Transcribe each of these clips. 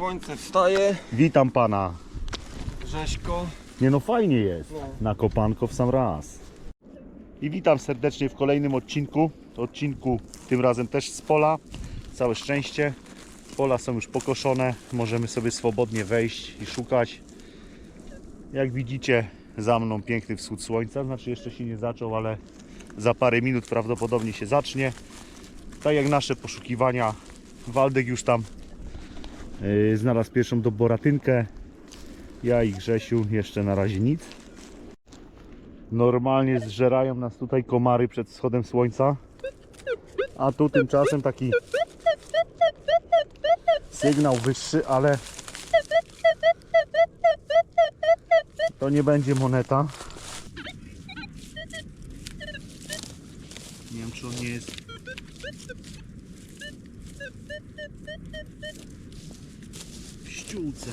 Słońce wstaje, Witam pana. rzeźko. Nie no fajnie jest. No. Na kopanko w sam raz. I witam serdecznie w kolejnym odcinku. Odcinku tym razem też z pola. Całe szczęście. Pola są już pokoszone. Możemy sobie swobodnie wejść i szukać. Jak widzicie za mną piękny wschód słońca. Znaczy jeszcze się nie zaczął, ale za parę minut prawdopodobnie się zacznie. Tak jak nasze poszukiwania. Waldek już tam znalazł pierwszą doboratynkę. Ja i Grzesiu jeszcze na razie nic. Normalnie zżerają nas tutaj komary przed wschodem słońca. A tu tymczasem taki sygnał wyższy, ale to nie będzie moneta. Nie wiem czy on nie jest w ściółce.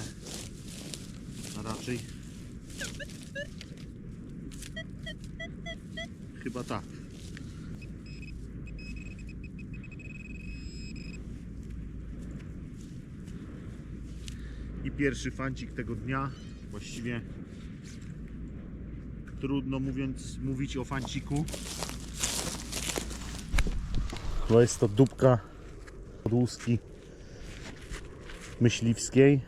A raczej chyba tak. I pierwszy fancik tego dnia. Właściwie trudno mówiąc mówić o fanciku. Bo jest to dupka od łuski myśliwskiej.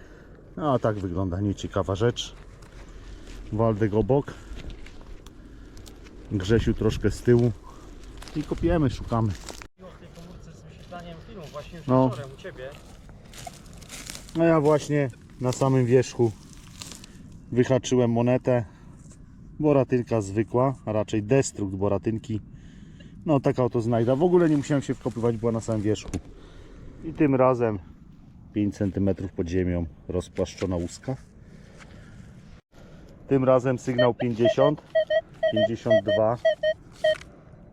No a tak wygląda nieciekawa rzecz. Waldek obok. Grzesiu troszkę z tyłu. I kopiemy, szukamy. Było w tej komórce z wyświetlaniem filmu właśnie już No. wieczorem u Ciebie. No ja właśnie na samym wierzchu wyhaczyłem monetę. Boratynka zwykła, a raczej destrukt boratynki. No taka oto znajda. W ogóle nie musiałem się wkopywać, była na samym wierzchu. I tym razem 5 cm pod ziemią rozpłaszczona łuska. Tym razem sygnał 50, 52.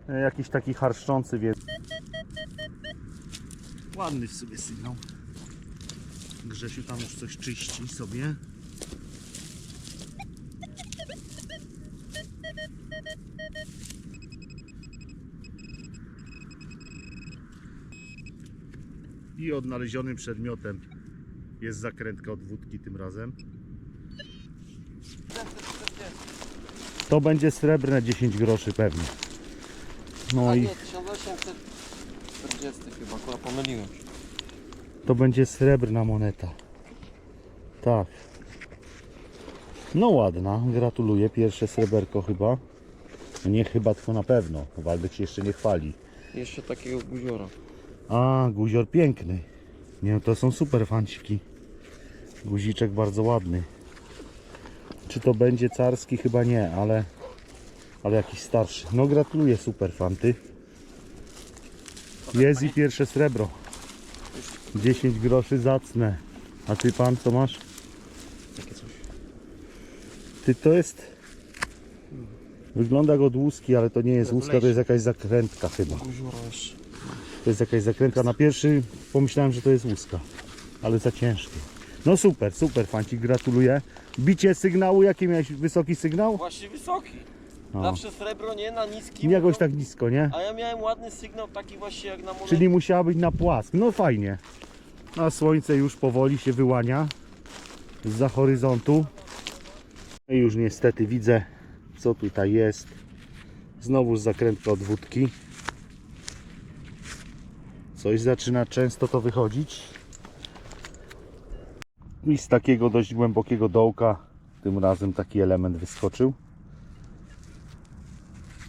E, Jakiś taki harszczący, więc ładny w sobie sygnał. Grzesiu tam już coś czyści sobie. I odnalezionym przedmiotem jest zakrętka od wódki tym razem. To będzie srebrne 10 groszy pewnie. No A i nie, 1840 chyba, akurat pomyliłem. się. To będzie srebrna moneta. Tak. No ładna, gratuluję. Pierwsze sreberko chyba. No Nie chyba, tylko na pewno. Waldek się jeszcze nie chwali. Jeszcze takiego guziora. A, guzior piękny. Nie, to są super fanciki. Guziczek bardzo ładny. Czy to będzie carski? Chyba nie, ale, ale jakiś starszy. No gratuluję, super fanty. Jest i pierwsze srebro. 10 groszy zacne. A ty pan co masz? Takie coś. Ty to jest... Wygląda jak od łuski, ale to nie jest łuska, to jest jakaś zakrętka chyba. Guziora jeszcze. To jest jakaś zakrętka. Na pierwszy pomyślałem, że to jest łuska, ale za ciężkie. No super, super fancik, gratuluję. Bicie sygnału, jaki miałeś wysoki sygnał? Właśnie wysoki. No. Zawsze srebro nie na niskim. Jakoś no. tak nisko, nie? A ja miałem ładny sygnał taki właśnie jak na monecie. Czyli musiała być na płask. No fajnie. A słońce już powoli się wyłania za horyzontu. No I już niestety widzę, co tutaj jest. Znowu zakrętka od wódki. Coś zaczyna często to wychodzić. I z takiego dość głębokiego dołka tym razem taki element wyskoczył.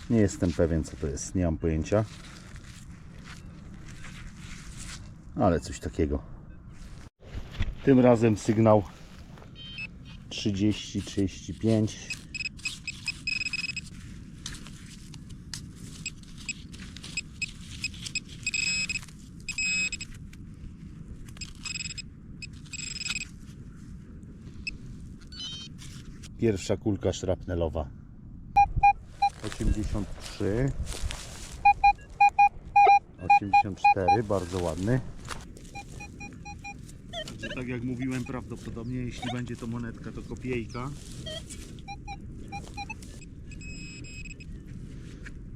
Nie jestem pewien co to jest, nie mam pojęcia. Ale coś takiego. Tym razem sygnał 30-35. Pierwsza kulka szrapnelowa. 83. 84, bardzo ładny. Także tak jak mówiłem, prawdopodobnie jeśli będzie to monetka, to kopiejka.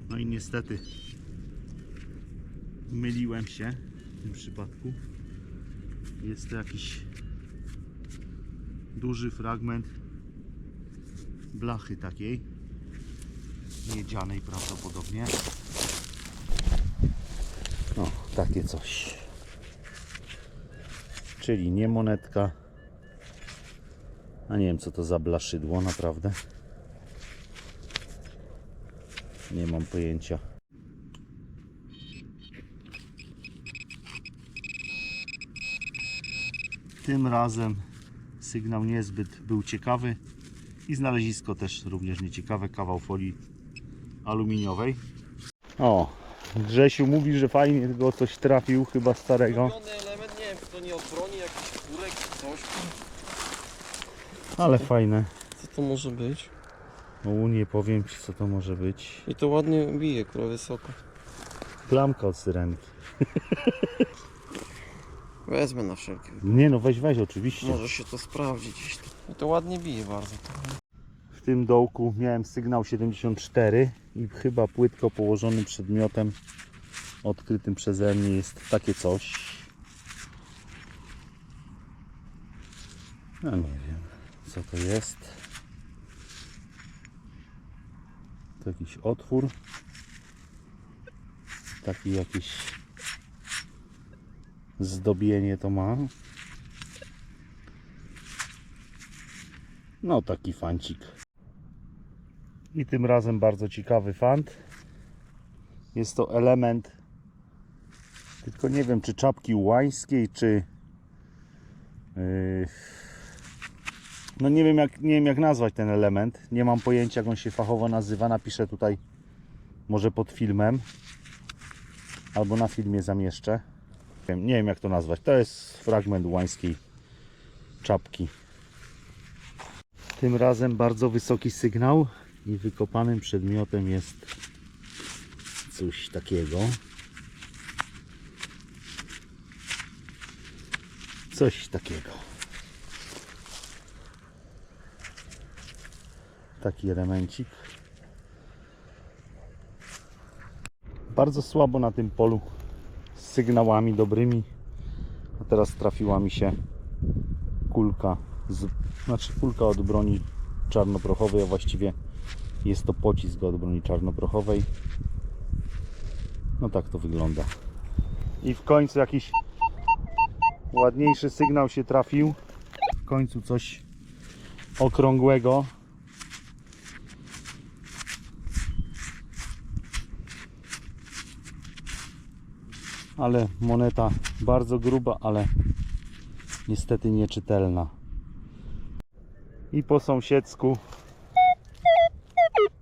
No i niestety myliłem się w tym przypadku. Jest to jakiś duży fragment blachy takiej miedzianej prawdopodobnie. O, takie coś. Czyli nie monetka. A nie wiem co to za blaszydło naprawdę. Nie mam pojęcia. Tym razem sygnał niezbyt był ciekawy i znalezisko też również nieciekawe, kawał folii aluminiowej. O, Grzesiu mówi, że fajnie go coś trafił, chyba starego, element, nie wiem, czy to nie od broni, jakiś kurek, czy coś. ale fajne. Co to może być? O, nie powiem Ci co to może być. I to ładnie bije, kurwa, wysoko. Klamka od syrenki. Wezmę na wszelki wypadek. Nie no, weź, weź oczywiście. Może się to sprawdzi gdzieś tam. I to ładnie bije bardzo. W tym dołku miałem sygnał 74 i chyba płytko położonym przedmiotem odkrytym przeze mnie jest takie coś. No nie wiem, co to jest. To jakiś otwór. Taki jakiś zdobienie to ma. No taki fancik. I tym razem bardzo ciekawy fant. Jest to element, tylko nie wiem czy czapki łańskiej, czy yy, no nie wiem, jak, nie wiem jak nazwać ten element. Nie mam pojęcia jak on się fachowo nazywa. Napiszę tutaj może pod filmem albo na filmie zamieszczę. Nie wiem, nie wiem jak to nazwać. To jest fragment łańskiej czapki. Tym razem bardzo wysoki sygnał i wykopanym przedmiotem jest coś takiego. Coś takiego. Taki elemencik. Bardzo słabo na tym polu z sygnałami dobrymi. A teraz trafiła mi się kulka z, znaczy kulka od broni czarnoprochowej, a właściwie jest to pocisk od broni czarnoprochowej. No tak to wygląda. I w końcu jakiś ładniejszy sygnał się trafił. W końcu coś okrągłego. Ale moneta bardzo gruba, ale niestety nieczytelna. I po sąsiedzku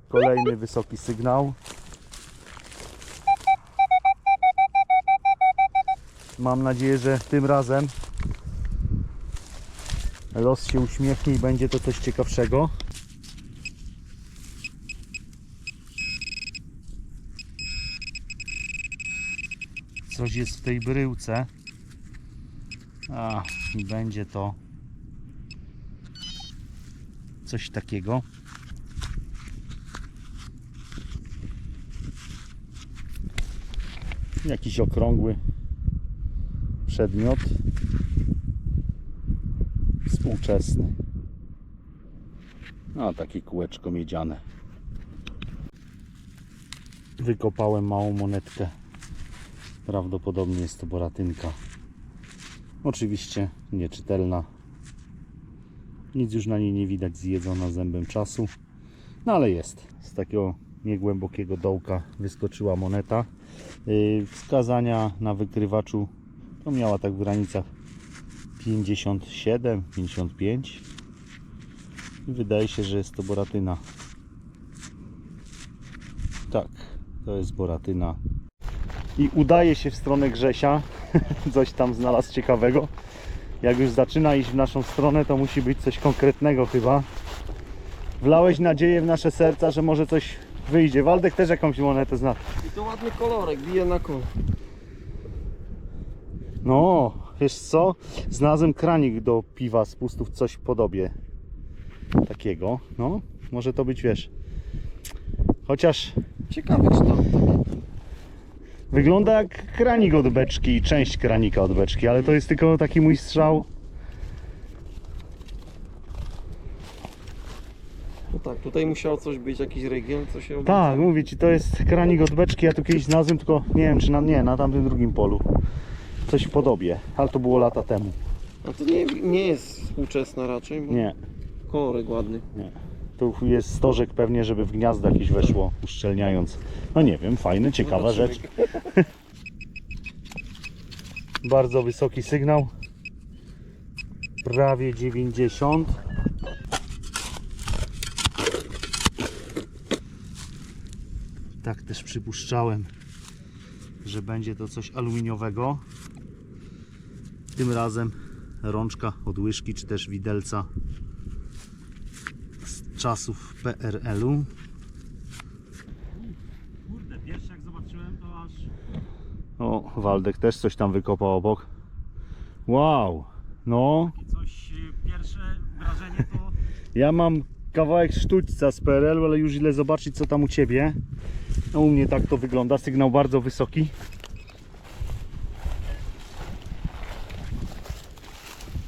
kolejny wysoki sygnał. Mam nadzieję, że tym razem los się uśmiechnie i będzie to coś ciekawszego. Coś jest w tej bryłce. A, i będzie to coś takiego. Jakiś okrągły przedmiot współczesny. A takie kółeczko miedziane. Wykopałem małą monetkę. Prawdopodobnie jest to boratynka. Oczywiście nieczytelna. Nic już na niej nie widać, zjedzona zębem czasu. No ale jest. Z takiego niegłębokiego dołka wyskoczyła moneta. Yy, Wskazania na wykrywaczu to miała tak w granicach 57, 55. I wydaje się, że jest to boratyna. Tak, to jest boratyna. I udaje się w stronę Grzesia. Coś tam znalazł ciekawego. Jak już zaczyna iść w naszą stronę, to musi być coś konkretnego chyba. Wlałeś nadzieję w nasze serca, że może coś wyjdzie. Waldek też jakąś monetę zna. I to ładny kolorek, bije na kol. No, wiesz co? Znalazłem kranik do piwa z pustów, coś podobie takiego. No, może to być, wiesz. Chociaż Ciekawy kształt. Wygląda jak kranik od beczki, część kranika od beczki, ale to jest tylko taki mój strzał. No tak, tutaj musiało coś być, jakiś region, co się Tak, mówię ci, to jest kranik od beczki, ja tu kiedyś znalazłem, tylko nie wiem czy na, nie, na tamtym drugim polu. Coś w podobie, ale to było lata temu. A to nie, nie jest współczesna raczej, bo Nie, kolorek ładny. Tu jest stożek pewnie, żeby w gniazdo jakieś weszło, uszczelniając. No nie wiem, fajny, ciekawa rzecz. Zobaczymy. Bardzo wysoki sygnał. Prawie 90. Tak też przypuszczałem, że będzie to coś aluminiowego. Tym razem rączka od łyżki, czy też widelca czasów PRL-u. Kurde, pierwszy jak zobaczyłem to aż O, Waldek też coś tam wykopał obok. Wow, no. coś, y, pierwsze wrażenie to Ja mam kawałek sztućca z PRL-u, ale już ile zobaczyć co tam u Ciebie. No, u mnie tak to wygląda, sygnał bardzo wysoki.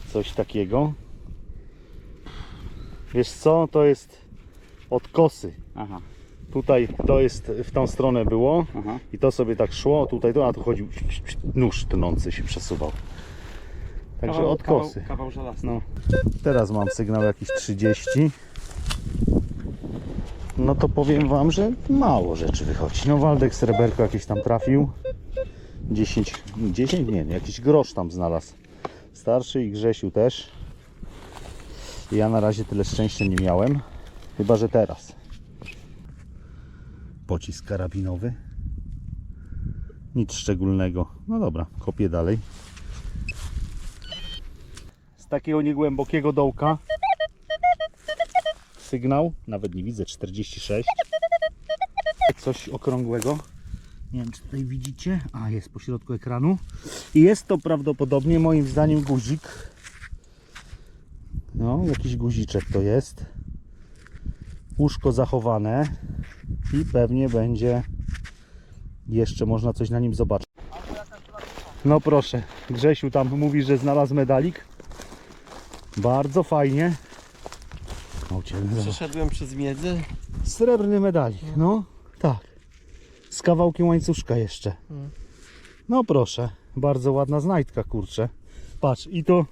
Coś takiego. Wiesz co, to jest od kosy. Aha, Tutaj to jest w tą stronę było aha. i to sobie tak szło, tutaj to, a tu chodził nóż tnący się przesuwał. Także od kosy. Kawał, kawał żelazny. No. Teraz mam sygnał jakiś 30. No to powiem wam, że mało rzeczy wychodzi. No Waldek sreberko jakieś tam trafił. 10, 10 nie, nie, jakiś grosz tam znalazł. Starszy i Grzesiu też. Ja na razie tyle szczęścia nie miałem. Chyba, że teraz. Pocisk karabinowy. Nic szczególnego. No dobra, kopię dalej z takiego niegłębokiego dołka. Sygnał, nawet nie widzę, 46. Coś okrągłego. Nie wiem, czy tutaj widzicie. A, jest po środku ekranu. I jest to prawdopodobnie, moim zdaniem, guzik. No, jakiś guziczek to jest. Łóżko zachowane. I pewnie będzie jeszcze można coś na nim zobaczyć. No proszę, Grzesiu tam mówi, że znalazł medalik. Bardzo fajnie. Przeszedłem przez miedzę. Srebrny medalik, no tak. Z kawałkiem łańcuszka jeszcze. Mm. No proszę, bardzo ładna znajdka, kurczę. Patrz, i to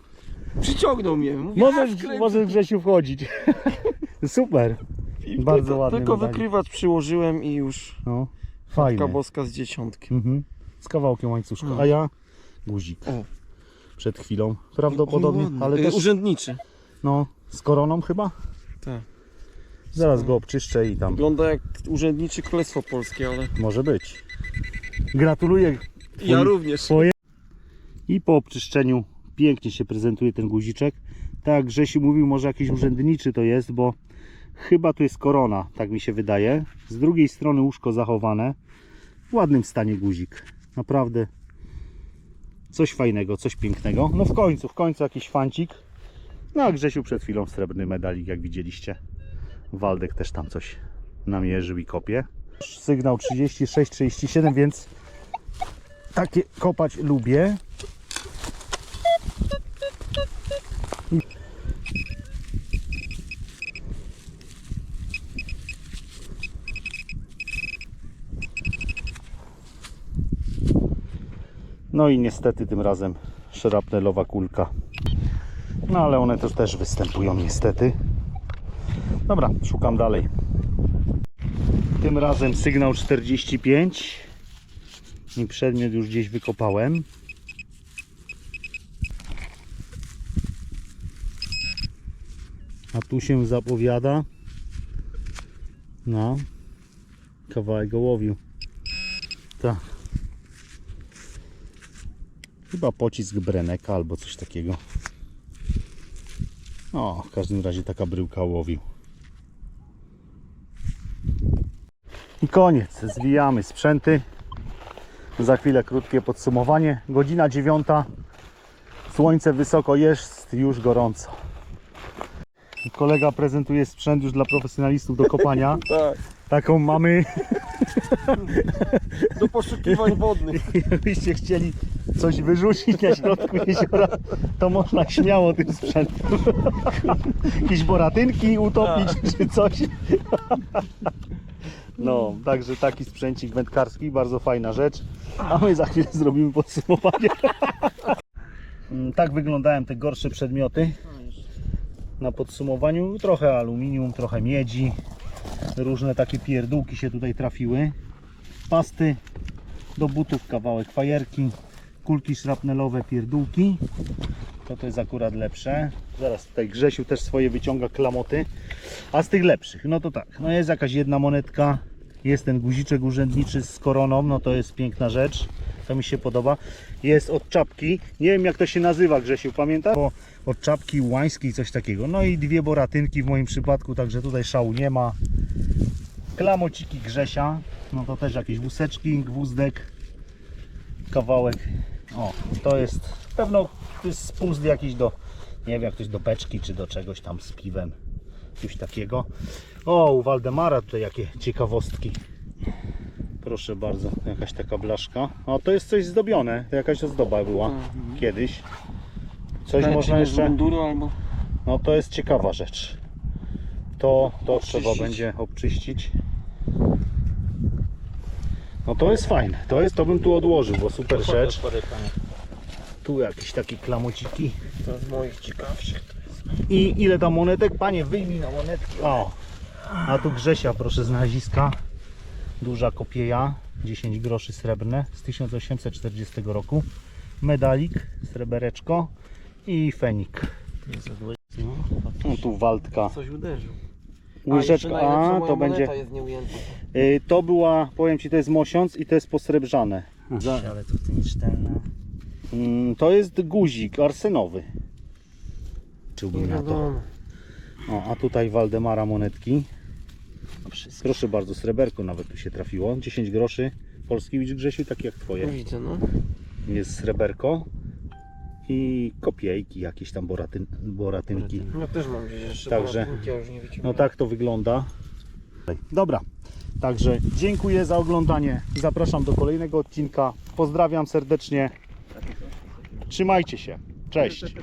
Przyciągnął mnie. Mówię, możesz, "A, wkręcę". możesz Grzesiu wchodzić. Super, I bardzo tylko, ładny Tylko medalik. wykrywacz przyłożyłem i już no, fajnie. Boska z dzieciątkiem. Mhm. Z kawałkiem łańcuszka, Mm. a ja guzik. O. Przed chwilą, prawdopodobnie, ale Y, też Urzędniczy. no, z koroną chyba? Tak. Zaraz go obczyszczę i tam Wygląda jak urzędniczy Królestwo Polskie, ale może być. Gratuluję ja również. Twoje. I po obczyszczeniu pięknie się prezentuje ten guziczek. Tak jak Grzesiu mówił, może jakiś urzędniczy to jest, bo chyba tu jest korona, tak mi się wydaje. Z drugiej strony łóżko zachowane. W ładnym stanie guzik. Naprawdę coś fajnego, coś pięknego. No w końcu, w końcu jakiś fancik. No a Grzesiu przed chwilą srebrny medalik, jak widzieliście. Waldek też tam coś namierzył i kopie. Sygnał 36-37, więc takie kopać lubię. No i niestety tym razem szrapnelowa kulka. No ale one też też występują niestety. Dobra, szukam dalej. Tym razem sygnał 45 i przedmiot już gdzieś wykopałem. A tu się zapowiada no kawałek ołowiu. Tak. Chyba pocisk Breneka albo coś takiego. O, w każdym razie taka bryłka ołowiu. I koniec. Zwijamy sprzęty. Za chwilę krótkie podsumowanie. Godzina dziewiąta. Słońce wysoko jest, już gorąco. Kolega prezentuje sprzęt już dla profesjonalistów do kopania. Tak. taką mamy. Do poszukiwań wodnych. Jakbyście chcieli coś wyrzucić na środku jeziora, to można śmiało tym sprzętem. Jakieś boratynki utopić czy coś. No, także taki sprzęcik wędkarski, bardzo fajna rzecz. A my za chwilę zrobimy podsumowanie. Mm, Tak wyglądają te gorsze przedmioty. Na podsumowaniu trochę aluminium, trochę miedzi. Różne takie pierdółki się tutaj trafiły. Pasty do butów, kawałek fajerki, kulki szrapnelowe, pierdółki. To to jest akurat lepsze. Zaraz tutaj Grzesiu też swoje wyciąga klamoty. A z tych lepszych, no to tak, no jest jakaś jedna monetka, jest ten guziczek urzędniczy z koroną, no to jest piękna rzecz. To mi się podoba. Jest od czapki, nie wiem jak to się nazywa Grzesiu, pamiętasz? Bo od czapki łańskiej coś takiego. No i dwie boratynki w moim przypadku, także tutaj szału nie ma. Klamociki Grzesia, no to też jakieś wózeczki, gwózdek, kawałek. O, to jest pewno to jest spust jakiś do, nie wiem, jak ktoś do beczki czy do czegoś tam z piwem, coś takiego. O, u Waldemara tutaj jakie ciekawostki. Proszę bardzo, jakaś taka blaszka. O, to jest coś zdobione, to jakaś ozdoba była kiedyś. Coś można z jeszcze... munduru albo... No to jest ciekawa rzecz. To, to Obczyścić. trzeba będzie obczyścić. No to jest fajne. To jest, to bym tu odłożył, bo super rzecz. Tu jakieś takie klamociki. To z moich ciekawszych. I ile tam monetek? Panie, wyjmij na monetki. O! A tu Grzesia, proszę z naziska. Duża kopieja, 10 groszy srebrne z 1840 roku. Medalik, srebereczko i fenik. No tu Waldka. Coś uderzył. Łyżeczka, a, to będzie. jest nieujęta. Y, to była, powiem Ci, to jest mosiąc i to jest posrebrzane. Za, Ale to ty nieszczelne. mm, to jest guzik arsenowy. Czułbym na to. O, a tutaj Waldemara monetki. Proszę bardzo, sreberko nawet tu się trafiło. 10 groszy. Polskiewicz Grzesiu, tak jak Twoje. Widzę, no. Jest sreberko. I kopiejki, jakieś tam boratyn, boratynki. Ja też mam gdzieś jeszcze Także- już nie. No tak to wygląda. Dobra, także dziękuję za oglądanie. Zapraszam do kolejnego odcinka. Pozdrawiam serdecznie. Trzymajcie się. Cześć.